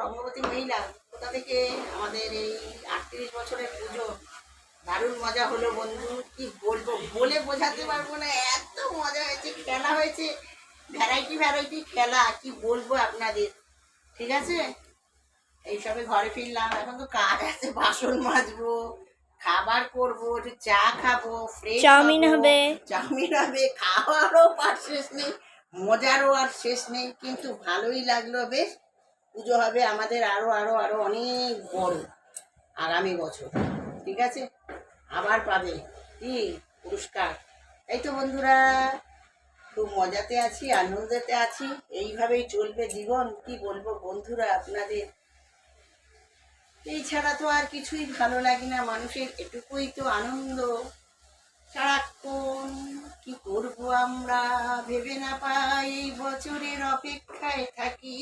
রঙ্গবতী মহিলা কোথা থেকে আমাদের এই আটত্রিশ বছরের পুজো? দারুণ মজা হলো বন্ধু কি বলব? বলে বোঝাতে পারব না এত মজা হয়েছে খেলা হয়েছে। ভ্যারাইটি ভ্যারাইটি খেলা কি বলব আপনাদের? ঠিক আছে? এইসবে ঘরে ফিরলাম এখন তো কাজ আছে বাসন মাজবো খাবার করব একটু চা খাব ফ্রেশ চাউমিন হবে। চাউমিন হবে খাওয়ারও পার শেষ নেই মজারও আর শেষ নেই কিন্তু ভালোই লাগল বেশ পুজো হবে আমাদের আরও আরও আরও অনেক বড় আগামী বছর, ঠিক আছে? আবার পাবে কি পুরস্কার? এই তো বন্ধুরা, খুব মজাতে আছি, আনন্দেতে আছি, এইভাবেই চলবে জীবন, কি বলব বন্ধুরা আপনাদের? এই ছাড়া তো আর কিছুই ভালো লাগে না, মানুষের এটুকুই তো আনন্দ। সারাক্ষণ কি করব আমরা? ভেবে না পাই এই বছরের অপেক্ষায় থাকি।